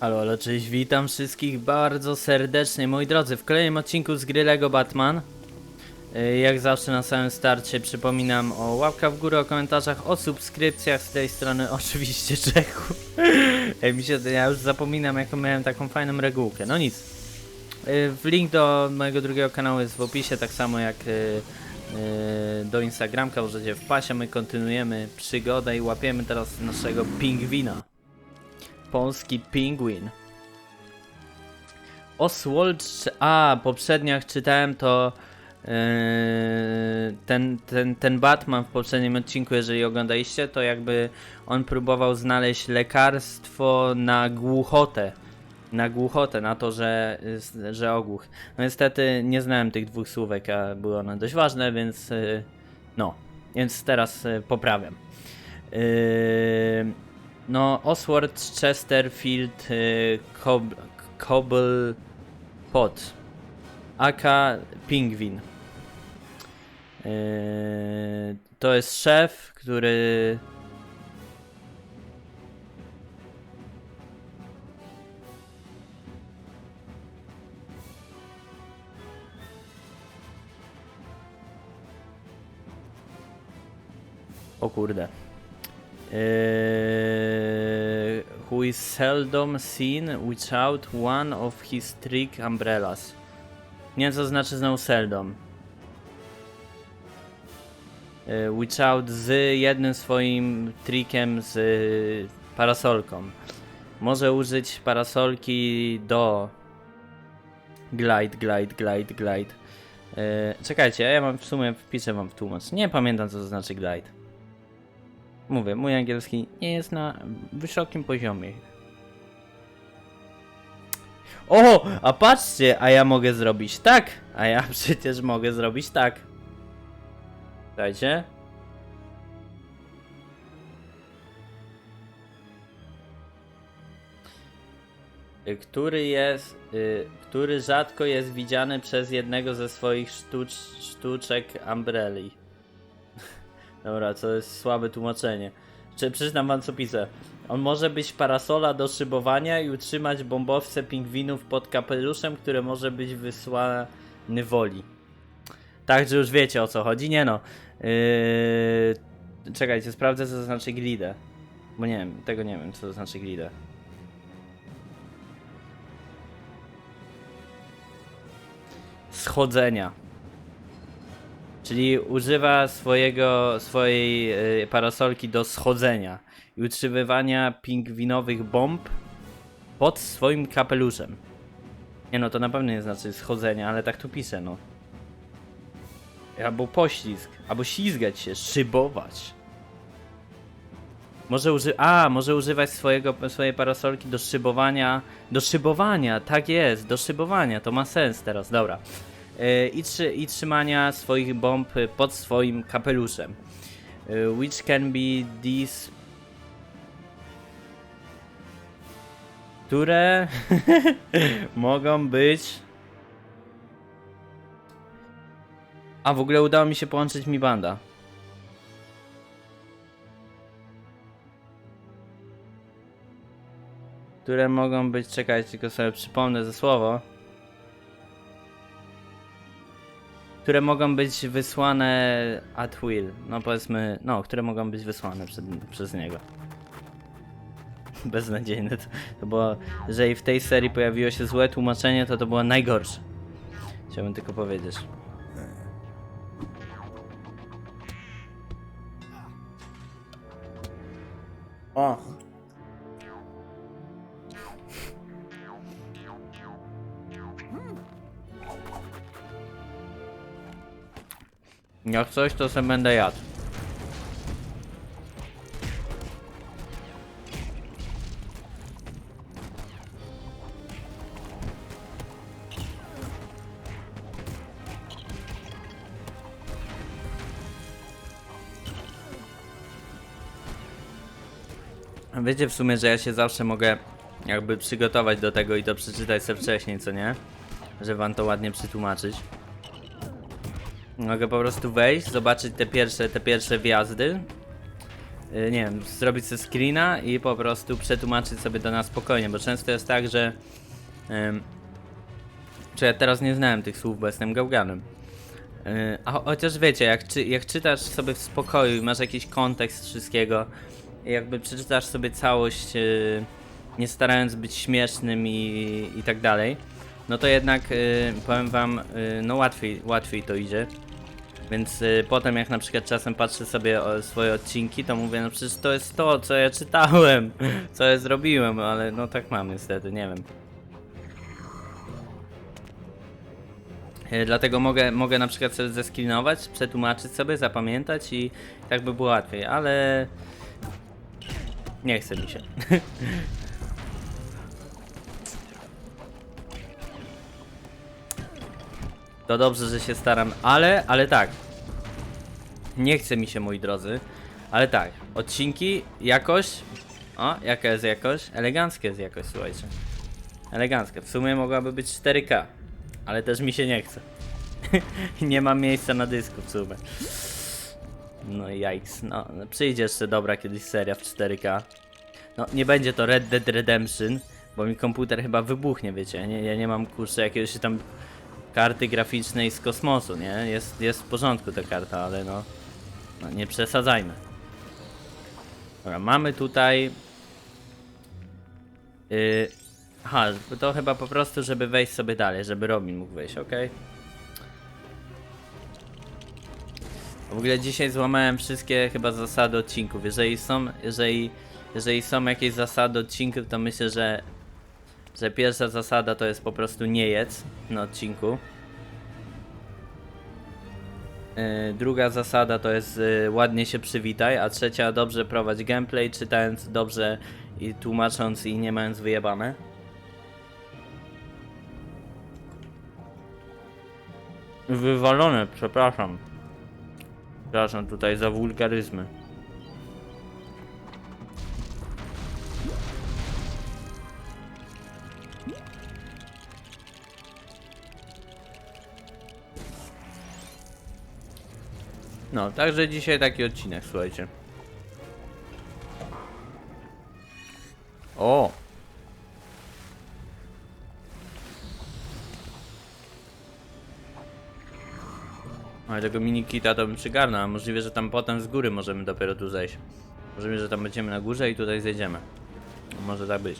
Halo, halo, cześć, witam wszystkich bardzo serdecznie, moi drodzy, w kolejnym odcinku z gry Lego Batman. Y, Jak zawsze na samym starcie przypominam o łapkach w górę, o komentarzach, o subskrypcjach z tej strony, oczywiście Czechu. Mi się, ja już zapominam jaką miałem taką fajną regułkę, no nic. W link do mojego drugiego kanału jest w opisie, tak samo jak y, do Instagramka możecie wpaść, a my kontynuujemy przygodę i łapiemy teraz naszego pingwina. Polski pingwin. Oswald. A, poprzednio jak czytałem to. yy, ten, ten, ten Batman w poprzednim odcinku, jeżeli oglądaliście, to jakby on próbował znaleźć lekarstwo na głuchotę. Na głuchotę, na to, że, że ogłuch. No niestety nie znałem tych dwóch słówek, a były one dość ważne, więc yy, no. Więc teraz yy, poprawiam. Yy, no, Oswald Chesterfield y, Cob Cobblepot aka Pingwin. Y, to jest szef, który O kurde. Eee, who is seldom seen without one of his trick umbrellas. Nie wiem co znaczy znowu seldom. Eee, without z jednym swoim trickiem z parasolką. Może użyć parasolki do glide, glide, glide, glide. Eee, czekajcie, ja mam w sumie wpiszę wam w tłumacz. Nie pamiętam co to znaczy glide. Mówię, mój angielski nie jest na wysokim poziomie. O, a patrzcie, a ja mogę zrobić tak, a ja przecież mogę zrobić tak. Dajcie. Y, Który jest, y, który rzadko jest widziany przez jednego ze swoich sztucz, sztuczek umbrelli. Dobra, to jest słabe tłumaczenie. Czy przyznam wam co piszę. On może być parasola do szybowania i utrzymać bombowce pingwinów pod kapeluszem, które może być wysłane woli. Także już wiecie o co chodzi. Nie no. Yy... Czekajcie, sprawdzę co to znaczy glidę. Bo nie wiem, tego nie wiem co to znaczy glidę. Schodzenia. Czyli używa swojego, swojej y, parasolki do schodzenia i utrzymywania pingwinowych bomb pod swoim kapeluszem. Nie no, to na pewno nie znaczy schodzenia, ale tak tu piszę, no. Albo poślizg, albo ślizgać się, szybować. Może uży... A, może używać swojego, swojej parasolki do szybowania. Do szybowania, tak jest, do szybowania, to ma sens teraz, dobra. I, trzy, I trzymania swoich bomb pod swoim kapeluszem. Yy, which can be these. Które mogą być. A w ogóle udało mi się połączyć mi banda. Które mogą być. Czekajcie, tylko sobie przypomnę ze słowo. Które mogą być wysłane at will. No powiedzmy, no, które mogą być wysłane przed, przez niego. Beznadziejne to, to było, jeżeli w tej serii pojawiło się złe tłumaczenie, to to było najgorsze. Chciałbym tylko powiedzieć. Jak coś, to se będę jadł. Wiecie w sumie, że ja się zawsze mogę jakby przygotować do tego i to przeczytać sobie wcześniej, co nie? Żeby wam to ładnie przetłumaczyć. Mogę po prostu wejść, zobaczyć te pierwsze, te pierwsze wjazdy y, nie wiem, zrobić sobie screena i po prostu przetłumaczyć sobie do nas spokojnie, bo często jest tak, że czy ja teraz nie znałem tych słów, bo jestem gałganem. Yy, a cho- chociaż wiecie, jak, czy, jak czytasz sobie w spokoju i masz jakiś kontekst wszystkiego, jakby przeczytasz sobie całość, yy, nie starając być śmiesznym i, i tak dalej, no to jednak powiem wam, no łatwiej, łatwiej to idzie. Więc y, potem jak na przykład czasem patrzę sobie o swoje odcinki, to mówię, no przecież to jest to, co ja czytałem, co ja zrobiłem, ale no tak mam niestety, nie wiem. Y, Dlatego mogę, mogę na przykład sobie zeskrinować, przetłumaczyć sobie, zapamiętać i tak by było łatwiej, ale nie chce mi się. To dobrze, że się staram, ale, ale tak. Nie chce mi się, moi drodzy, ale tak. Odcinki, jakość. O, jaka jest jakość? Elegancka jest jakość, słuchajcie. Elegancka. W sumie mogłaby być 4K, ale też mi się nie chce. nie mam miejsca na dysku w sumie. No jajks. No, przyjdzie jeszcze dobra kiedyś seria w 4K. No, nie będzie to Red Dead Redemption, bo mi komputer chyba wybuchnie, wiecie. Nie, ja nie mam kurczę jakiegoś tam karty graficznej z kosmosu, nie? Jest, jest w porządku ta karta, ale no, no nie przesadzajmy. Dobra, mamy tutaj... Yy, aha, to chyba po prostu, żeby wejść sobie dalej, żeby Robin mógł wejść, ok? W ogóle dzisiaj złamałem wszystkie chyba zasady odcinków. Jeżeli są, jeżeli, jeżeli są jakieś zasady odcinków, to myślę, że że pierwsza zasada to jest po prostu nie jedz na odcinku. Yy, druga zasada to jest yy, ładnie się przywitaj, a trzecia dobrze prowadź gameplay, czytając dobrze i tłumacząc i nie mając wyjebane. Wywalone, przepraszam. Przepraszam tutaj za wulgaryzmy. No, także dzisiaj taki odcinek, słuchajcie. O! Ale tego minikita to bym przygarnął, a możliwe, że tam potem z góry możemy dopiero tu zejść. Możliwe, że tam będziemy na górze i tutaj zejdziemy. Może tak być.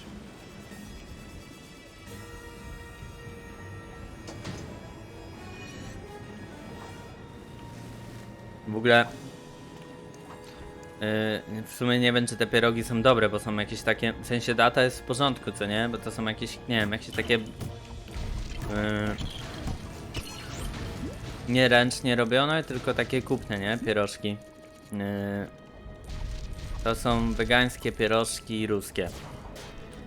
W ogóle. Yy, w sumie nie wiem, czy te pierogi są dobre, bo są jakieś takie. W sensie data jest w porządku, co nie? Bo to są jakieś. Nie wiem, jakieś takie. Yy, nie ręcznie robione, tylko takie kupne, nie? Pierożki. Yy, to są wegańskie pierożki ruskie.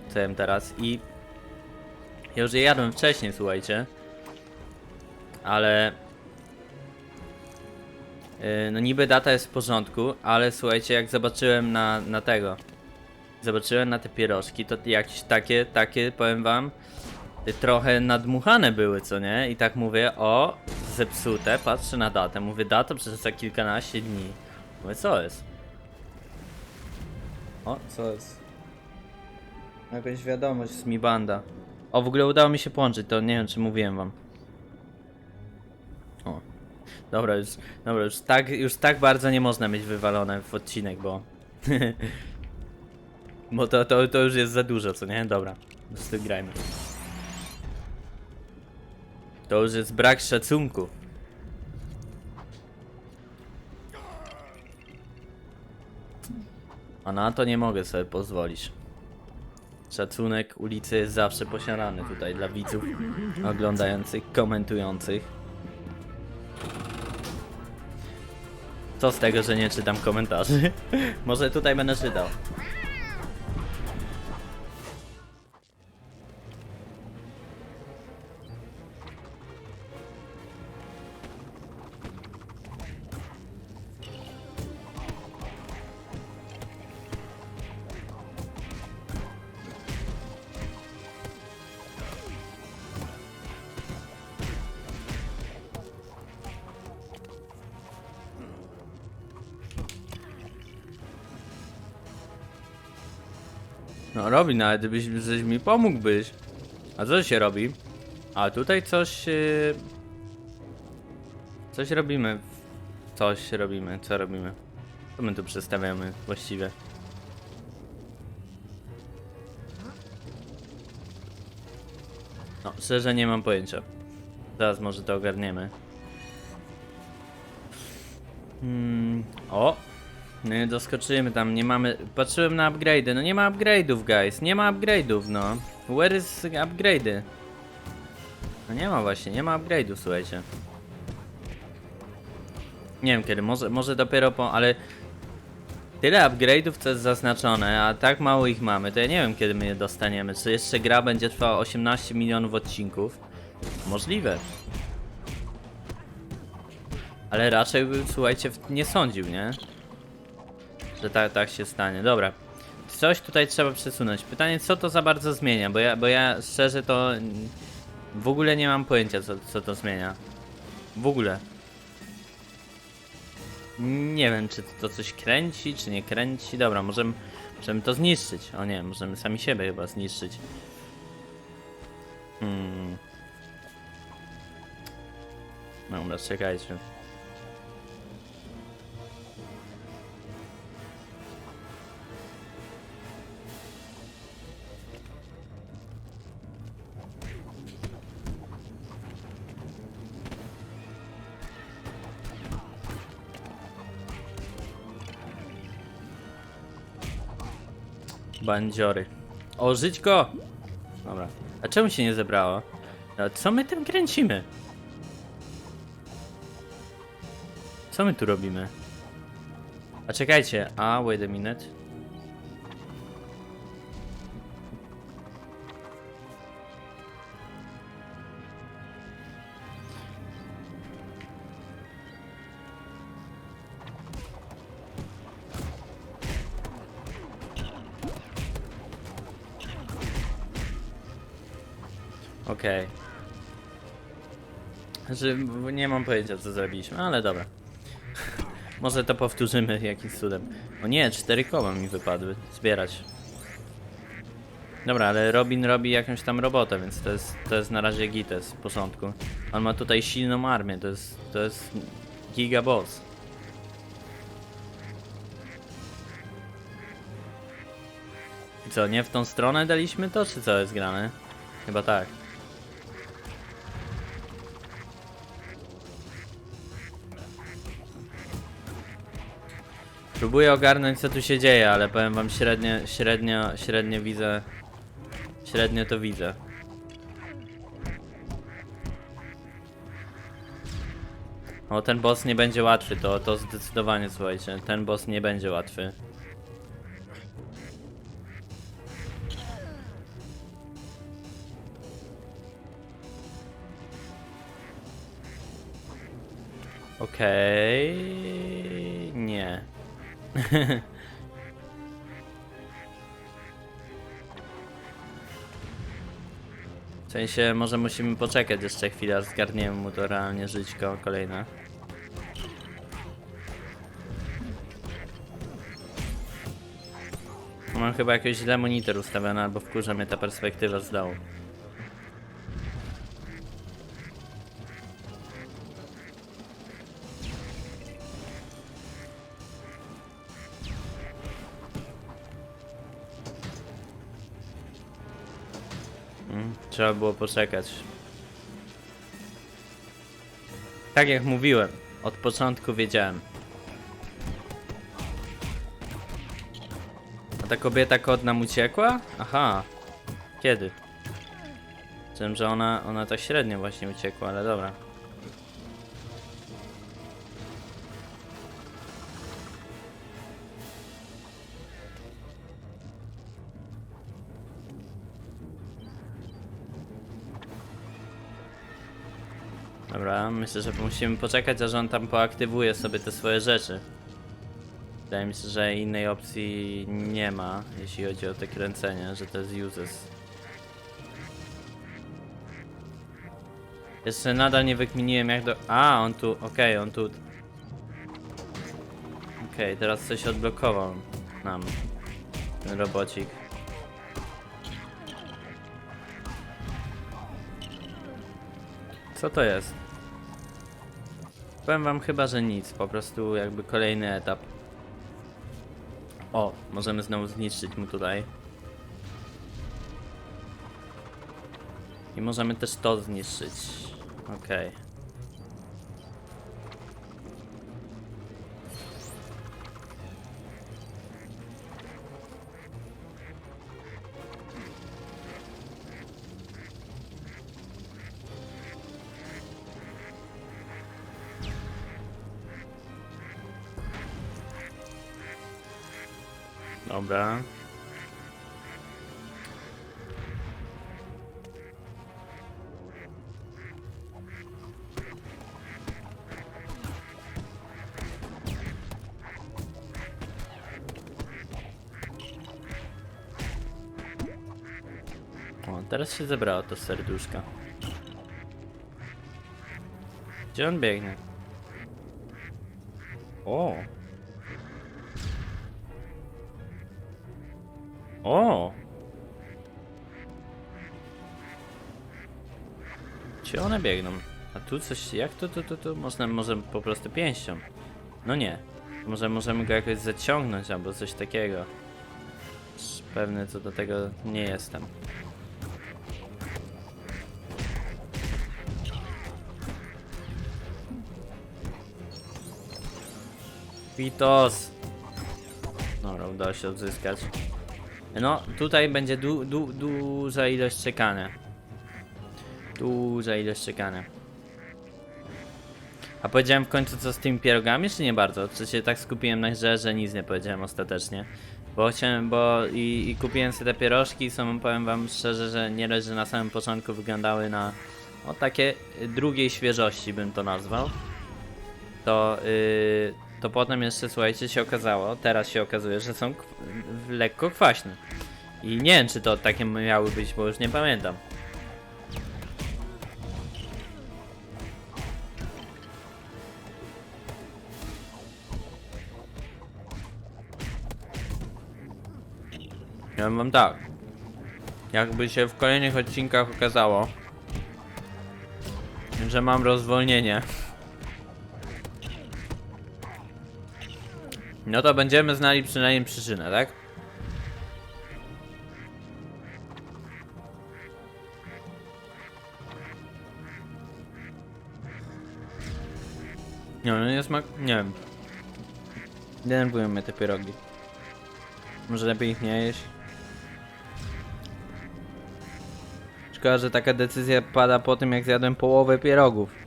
Co jem teraz i. Ja już je jadłem wcześniej, słuchajcie. Ale No niby data jest w porządku, ale słuchajcie, jak zobaczyłem na, na tego, zobaczyłem na te pierożki, to jakieś takie, takie, powiem wam, trochę nadmuchane były, co nie? I tak mówię, o, zepsute, patrzę na datę, mówię, data przez za kilkanaście dni. Mówię, co jest? O, co jest? Jakaś wiadomość z Mi Banda. O, w ogóle udało mi się połączyć, to nie wiem, czy mówiłem wam. Dobra, już, dobra, już tak, już tak bardzo nie można mieć wywalone w odcinek, bo... bo to, to, to już jest za dużo, co nie? Dobra, po prostu grajmy. To już jest brak szacunku. A na to nie mogę sobie pozwolić. Szacunek ulicy jest zawsze posiadany tutaj dla widzów oglądających, komentujących. Co z tego, że nie czytam komentarzy? Może tutaj będę czytał. No robi, nawet gdybyś żeś mi pomógłbyś. A co się robi? A tutaj coś... Yy... Coś robimy. Coś robimy, co robimy? Co my tu przedstawiamy właściwie? No, szczerze nie mam pojęcia. Zaraz może to ogarniemy. Hmm, o! Nie doskoczymy tam, nie mamy... Patrzyłem na upgrade'y, no nie ma upgrade'ów, guys. Nie ma upgrade'ów, no. Where is upgrade'y? No nie ma właśnie, nie ma upgrade'ów, słuchajcie. Nie wiem kiedy, może, może dopiero po... ale... Tyle upgrade'ów, co jest zaznaczone, a tak mało ich mamy, to ja nie wiem kiedy my je dostaniemy. Czy jeszcze gra będzie trwała 18 milionów odcinków? Możliwe. Ale raczej słuchajcie, nie sądził, nie? Że tak, tak się stanie. Dobra. Coś tutaj trzeba przesunąć. Pytanie, co to za bardzo zmienia, bo ja, bo ja szczerze to w ogóle nie mam pojęcia, co, co to zmienia. W ogóle. Nie wiem, czy to coś kręci, czy nie kręci. Dobra, możemy, możemy to zniszczyć. O nie, możemy sami siebie chyba zniszczyć. Hmm. Dobra, czekajcie. Bandziory. O, żyć go! Dobra. A czemu się nie zebrało? A co my tym kręcimy? Co my tu robimy? A czekajcie, a wait a minute. Okej. Znaczy, w- nie mam pojęcia co zrobiliśmy, ale dobra. Może to powtórzymy jakimś cudem. O nie, cztery koła mi wypadły. Zbierać. Dobra, ale Robin robi jakąś tam robotę, więc to jest, to jest na razie gites w porządku. On ma tutaj silną armię, to jest, to jest giga boss. Co, nie w tą stronę daliśmy to, czy co jest grane? Chyba tak. Próbuję ogarnąć co tu się dzieje, ale powiem wam średnio, średnio, średnio widzę. Średnio to widzę. O, ten boss nie będzie łatwy, to, to zdecydowanie słuchajcie, ten boss nie będzie łatwy. Okej, nie. W sensie, może musimy poczekać jeszcze chwilę, aż zgarniemy mu to realnie żyćko kolejne. Mam chyba jakoś źle monitor ustawiony, albo wkurza mnie ta perspektywa z dołu. Trzeba było poczekać. Tak jak mówiłem, od początku wiedziałem. A ta kobieta kod nam uciekła? Aha. Kiedy? Wiem, że ona, ona tak średnio właśnie uciekła, ale dobra. Myślę, że musimy poczekać, aż on tam poaktywuje sobie te swoje rzeczy. Wydaje mi się, że innej opcji nie ma, jeśli chodzi o te kręcenie, że to jest uses. Jeszcze nadal nie wykminiłem jak do... A, on tu, okej, okay, on tu... Okej, okay, teraz coś odblokował nam ten robocik. Co to jest? Powiem wam chyba, że nic, po prostu jakby kolejny etap. O, możemy znowu zniszczyć mu tutaj. I możemy też to zniszczyć. Okej. Dobra. O, teraz się zebrało to serduszka. Gdzie on biegnie? O! O! Gdzie one biegną? A tu coś, jak to, tu, tu, tu? Można, może po prostu pięścią. No nie. Może możemy go jakoś zaciągnąć albo coś takiego. Pewny co do tego nie jestem. Witos! Dobra, udało się odzyskać. No, tutaj będzie du, du, duża ilość czekania. Duża ilość czekania. A powiedziałem w końcu co z tymi pierogami, czy nie bardzo? Czy się tak skupiłem na grze, że nic nie powiedziałem ostatecznie? Bo chciałem, bo i, i kupiłem sobie te pierożki są, powiem wam szczerze, że nie że na samym początku wyglądały na o takie drugiej świeżości bym to nazwał. To, yy, to potem jeszcze słuchajcie się okazało, teraz się okazuje, że są lekko kwaśne. I nie wiem czy to takie miały być, bo już nie pamiętam. Ja mam tak. Jakby się w kolejnych odcinkach okazało, że mam rozwolnienie. No to będziemy znali przynajmniej przyczynę, tak? Nie, no nie smak... nie wiem. Denerwują mnie te pierogi. Może lepiej ich nie jeść? Szkoda, że taka decyzja pada po tym, jak zjadłem połowę pierogów.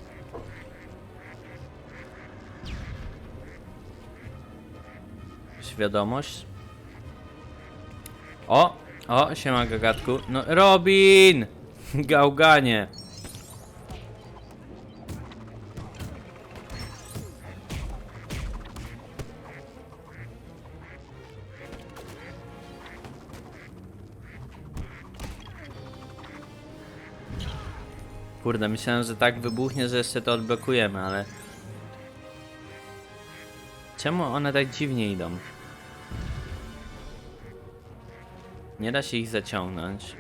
Świadomość. O! O, siema gagatku. No, Robin! Gałganie! Kurde, myślałem, że tak wybuchnie, że jeszcze to odblokujemy, ale... Czemu one tak dziwnie idą? Nie da się ich zaciągnąć.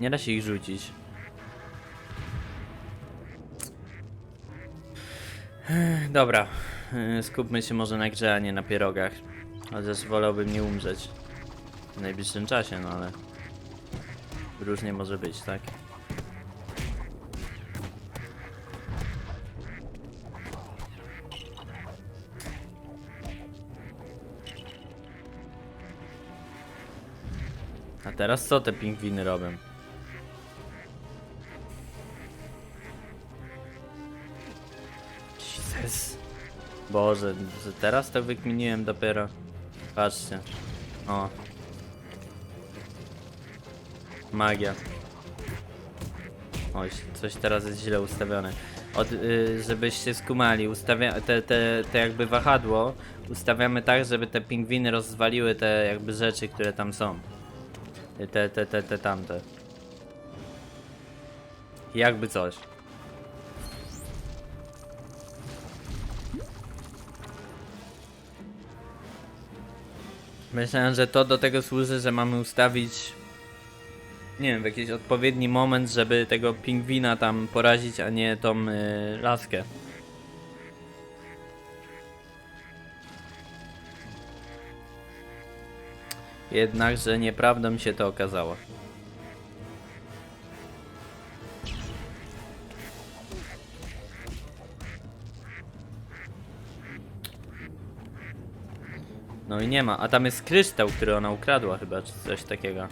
Nie da się ich rzucić. Dobra, skupmy się może na grze, a nie na pierogach. Chociaż wolałbym nie umrzeć w najbliższym czasie, no ale różnie może być, tak? A teraz co te pingwiny robią? Jesus. Boże, że teraz to wykminiłem dopiero. Patrzcie. O. Magia. Oj, coś teraz jest źle ustawione. Od, y, żebyście skumali, ustawia te, te, te jakby wahadło ustawiamy tak, żeby te pingwiny rozwaliły te jakby rzeczy, które tam są. Te, te, te, te tamte. Jakby coś. Myślałem, że to do tego służy, że mamy ustawić nie wiem, w jakiś odpowiedni moment, żeby tego pingwina tam porazić, a nie tą y, laskę. Jednakże nieprawdą się to okazało. No i nie ma, a tam jest kryształ, który ona ukradła chyba, czy coś takiego.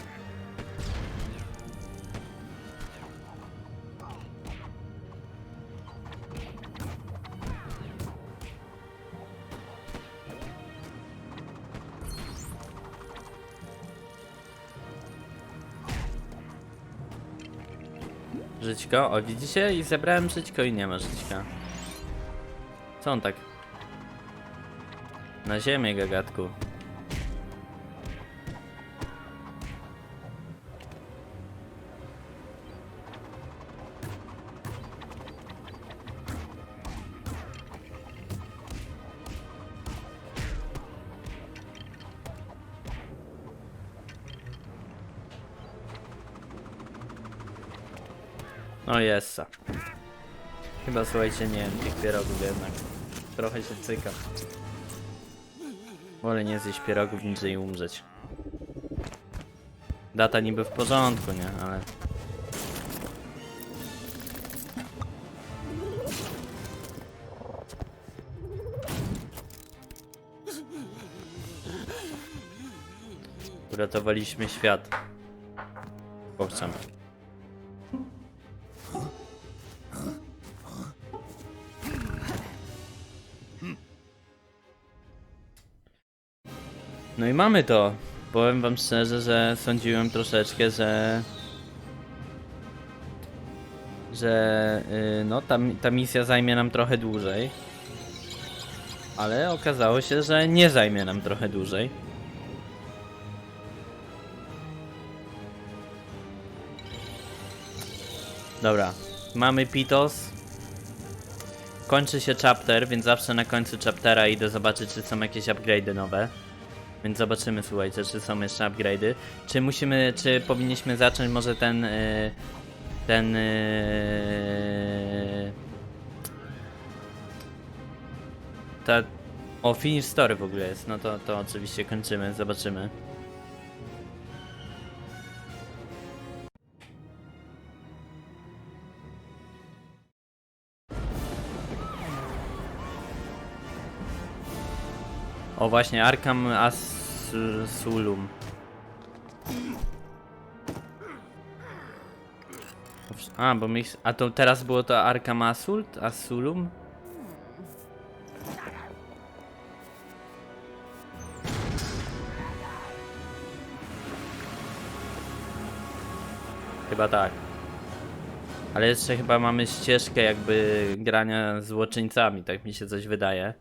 Żyćko, o widzicie? I zebrałem żyćko i nie ma żyćka. Co on tak? Na ziemię, gagatku. Jest. Chyba słuchajcie, nie wiem, tych pierogów jednak. Trochę się cyka. Wolę nie zjeść pierogów niż umrzeć. Data niby w porządku, nie? Ale... Uratowaliśmy świat. Owszem. No i mamy to. Powiem wam szczerze, że sądziłem troszeczkę, że... Że yy, no ta, ta misja zajmie nam trochę dłużej. Ale okazało się, że nie zajmie nam trochę dłużej. Dobra, mamy Pitos. Kończy się chapter, więc zawsze na końcu chaptera idę zobaczyć, czy są jakieś upgrade'y nowe. Więc zobaczymy, słuchajcie, czy są jeszcze upgrade'y. Czy musimy, czy powinniśmy zacząć może ten, y, ten, y, ta, o, finish story w ogóle jest, no to, to oczywiście kończymy, zobaczymy. O właśnie, Arkham Asylum. A, bo mi... A to teraz było to Arkham Asult? Asylum? Chyba tak. Ale jeszcze chyba mamy ścieżkę jakby grania z złoczyńcami, tak mi się coś wydaje.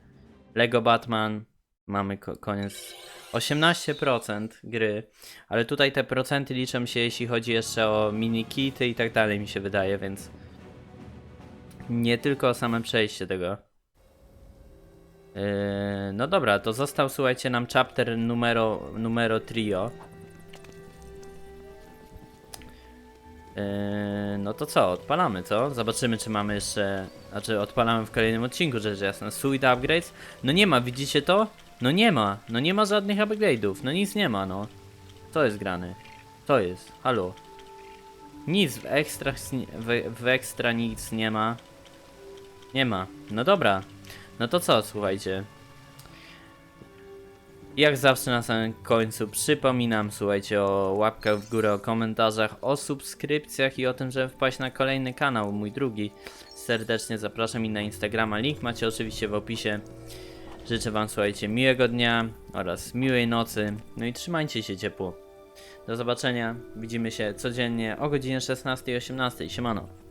Lego Batman, mamy ko koniec 18% gry, ale tutaj te procenty liczą się jeśli chodzi jeszcze o mini kity i tak dalej mi się wydaje, więc nie tylko o same przejście tego. Yy, no dobra, to został słuchajcie nam chapter numero, numero trio. Yy, no to co, odpalamy, co? Zobaczymy, czy mamy jeszcze. Znaczy, odpalamy w kolejnym odcinku, rzecz jasna. Suite upgrades? No nie ma, widzicie to? No nie ma, no nie ma żadnych upgrade'ów, no nic nie ma, no. Co jest grany? To jest, halo. Nic w ekstra, w, w ekstra nic nie ma. Nie ma. No dobra. No to co, słuchajcie. Jak zawsze na samym końcu przypominam, słuchajcie, o łapkach w górę, o komentarzach, o subskrypcjach i o tym, żeby wpaść na kolejny kanał, mój drugi. Serdecznie zapraszam i na Instagrama, link macie oczywiście w opisie. Życzę wam, słuchajcie, miłego dnia oraz miłej nocy, no i trzymajcie się ciepło. Do zobaczenia, widzimy się codziennie o godzinie 16 i 18, siemano.